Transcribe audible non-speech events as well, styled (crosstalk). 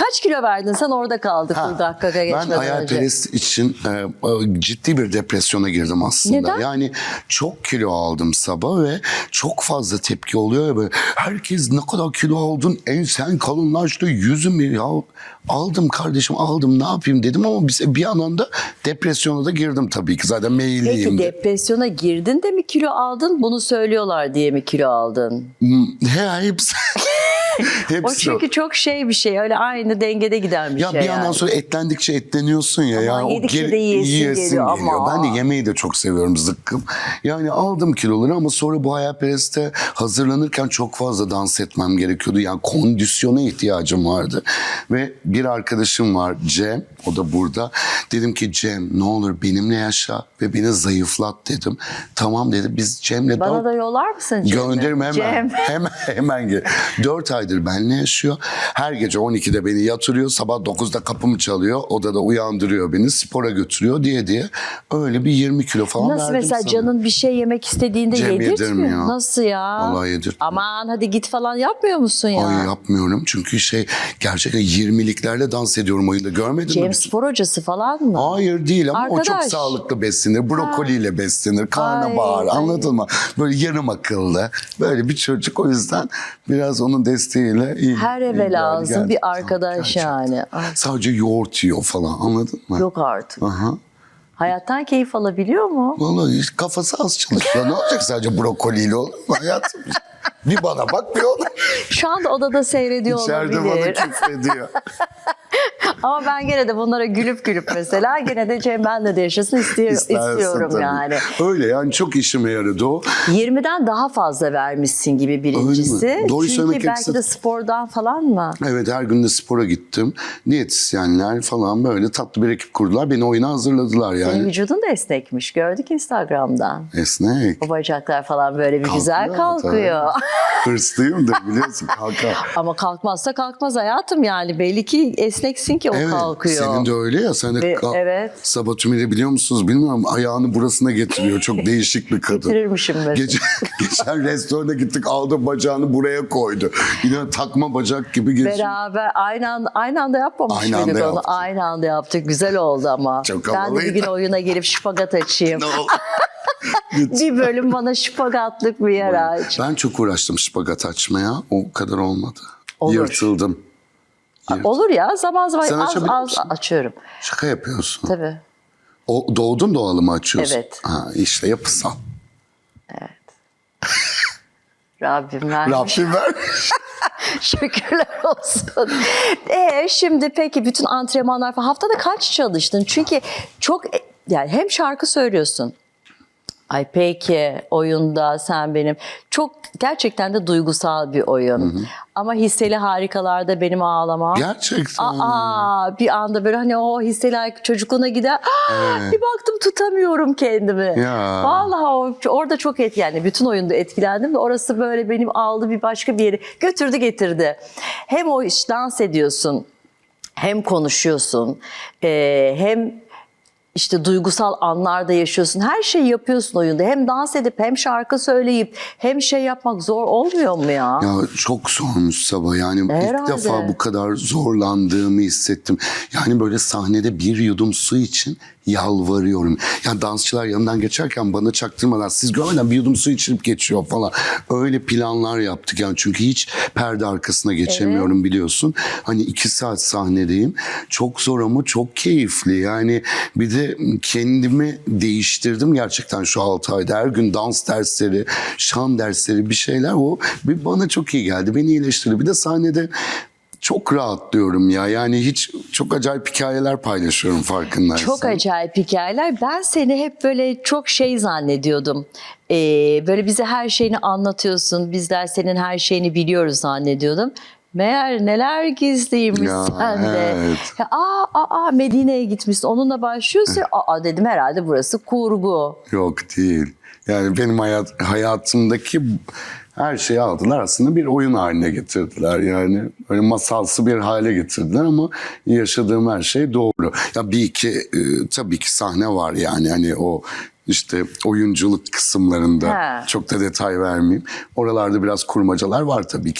Kaç kilo verdin sen orada kaldık Ha, bu dakika ben geçmeden önce. hayalperest için e, e, ciddi bir depresyona girdim aslında. Neden? Yani çok kilo aldım sabah ve çok fazla tepki oluyor ya böyle. Herkes ne kadar kilo aldın, en sen kalınlaştı, yüzüm ya aldım kardeşim aldım ne yapayım dedim ama bir, bir yandan da depresyona da girdim tabii ki zaten meyilliyim. Peki de. depresyona girdin de mi kilo aldın? Bunu söylüyorlar diye mi kilo aldın? He, hepsi. (laughs) (laughs) hepsi O çünkü çok şey bir şey. Öyle aynı dengede giden bir Ya şey. bir yandan yani. sonra etlendikçe etleniyorsun ya. Ama yani yedikçe de yiyesin geliyor ama. Ben de yemeği de çok seviyorum zıkkım. Yani aldım kiloları ama sonra bu hayalpereste hazırlanırken çok fazla dans etmem gerekiyordu. Yani kondisyona ihtiyacım vardı. Ve bir arkadaşım var Cem. O da burada. Dedim ki Cem ne olur benimle yaşa ve beni zayıflat dedim. Tamam dedi. Biz Cem'le Bana dört- da yollar mısın? Cem'i? Gönderirim hemen. Cem. Hemen hemen gel. 4 aydır benimle yaşıyor. Her gece 12'de beni yatırıyor. Sabah 9'da kapımı çalıyor. Odada uyandırıyor beni. Spora götürüyor diye diye. Öyle bir 20 kilo falan Nasıl verdim mesela sana. canın bir şey yemek istediğinde Cem yedirtmiyor? Nasıl ya? Vallahi yedirtmiyor. Aman hadi git falan yapmıyor musun ya? Ay yapmıyorum çünkü şey gerçekten 20'liklerle dans ediyorum oyunda görmedin Cem mi? spor hocası falan mı? Hayır değil ama o çok Arkadaş. sağlıklı beslenir. Brokoliyle beslenir. Karnabahar anladın mı? Böyle yarım akıllı. Böyle bir çocuk o yüzden biraz onun desteğiyle iyi. Her eve iyi lazım geldik. bir arkadaş Gerçekten. yani. Sadece yoğurt yiyor falan anladın mı? Yok artık. Aha. Hayattan keyif alabiliyor mu? Vallahi hiç kafası az çalışıyor. ne olacak sadece brokoliyle olur mu hayatım? bir bana bak bir ona. Şu anda odada seyrediyor İçeride bana olabilir. küfrediyor. (laughs) Ama ben gene de bunlara gülüp gülüp mesela gene de Cem benle de yaşasın istiyor, İstersin istiyorum tabii. yani. Öyle yani çok işime yaradı o. 20'den daha fazla vermişsin gibi birincisi. Doğru Çünkü belki de gerekirse- spordan falan mı? Evet her gün de spora gittim. Diyetisyenler falan böyle tatlı bir ekip kurdular. Beni oyuna hazırladılar Senin yani. vücudun da esnekmiş. Gördük Instagram'dan. Esnek. O bacaklar falan böyle bir güzel Kalkıyor kalkıyor. tabii. (laughs) Hırslıyım da biliyorsun kalkar. Ama kalkmazsa kalkmaz hayatım yani. Belli ki esneksin ki o Evet, kalkıyor. senin de öyle ya. Sen de Ve- evet. Sabah tümüyle biliyor musunuz bilmiyorum. Ayağını burasına getiriyor. Çok (laughs) değişik bir kadın. Getirirmişim mesela. Gece, (laughs) geçen restorana gittik aldı bacağını buraya koydu. Yine takma bacak gibi geçiyor. Beraber aynı anda, aynı anda yapmamış Aynı anda onu? Aynı anda yaptık. Güzel oldu ama. Çok ben de bir havalıydı. gün oyuna gelip şipagat açayım. (laughs) Bir bölüm bana şipagatlık bir yer aç. ben çok uğraştım şipagat açmaya. O kadar olmadı. Olur. Yırtıldım. Olur ya zaman zaman Sen az az açıyorum. Şaka yapıyorsun. Tabii. O, doğdun doğalı mı açıyorsun? Evet. Ha, işte yapısal. (laughs) Rabbim vermiş. Rabbim (laughs) ver. Şükürler olsun. E şimdi peki bütün antrenmanlar falan haftada kaç çalıştın? Çünkü çok yani hem şarkı söylüyorsun. Ay peki oyunda sen benim çok gerçekten de duygusal bir oyun. Ama hisseli harikalarda benim ağlamam. Gerçekten. Aa bir anda böyle hani o hisseli çocukluğuna gider. Aa, Bir baktım tutamıyorum kendimi. Ya. Vallahi orada çok et yani bütün oyunda etkilendim orası böyle benim aldı bir başka bir yere götürdü getirdi. Hem o iş dans ediyorsun hem konuşuyorsun hem işte duygusal anlarda yaşıyorsun. Her şeyi yapıyorsun oyunda. Hem dans edip hem şarkı söyleyip hem şey yapmak zor olmuyor mu ya? Ya çok zormuş sabah yani Herhalde. ilk defa bu kadar zorlandığımı hissettim. Yani böyle sahnede bir yudum su için yalvarıyorum. Yani dansçılar yanından geçerken bana çaktırmadan siz görmeden bir yudum su içip geçiyor falan. Öyle planlar yaptık yani çünkü hiç perde arkasına geçemiyorum biliyorsun. Hani iki saat sahnedeyim. Çok zor ama çok keyifli. Yani bir de kendimi değiştirdim gerçekten şu 6 ayda. Her gün dans dersleri, şan dersleri bir şeyler o bir bana çok iyi geldi. Beni iyileştirdi. Bir de sahnede çok rahatlıyorum ya. Yani hiç çok acayip hikayeler paylaşıyorum farkındaysan. Çok acayip hikayeler. Ben seni hep böyle çok şey zannediyordum. Ee, böyle bize her şeyini anlatıyorsun. Bizler senin her şeyini biliyoruz zannediyordum. Meğer neler gizliymiş Ya, sende. evet. Ya, aa, aa, Medine'ye gitmişsin. Onunla başlıyorsun. aa dedim herhalde burası kurgu. Yok değil. Yani benim hayat, hayatımdaki her şeyi aldılar aslında bir oyun haline getirdiler. Yani böyle masalsı bir hale getirdiler ama yaşadığım her şey doğru. Ya bir iki e, tabii ki sahne var yani hani o işte oyunculuk kısımlarında He. çok da detay vermeyeyim. Oralarda biraz kurmacalar var tabii ki.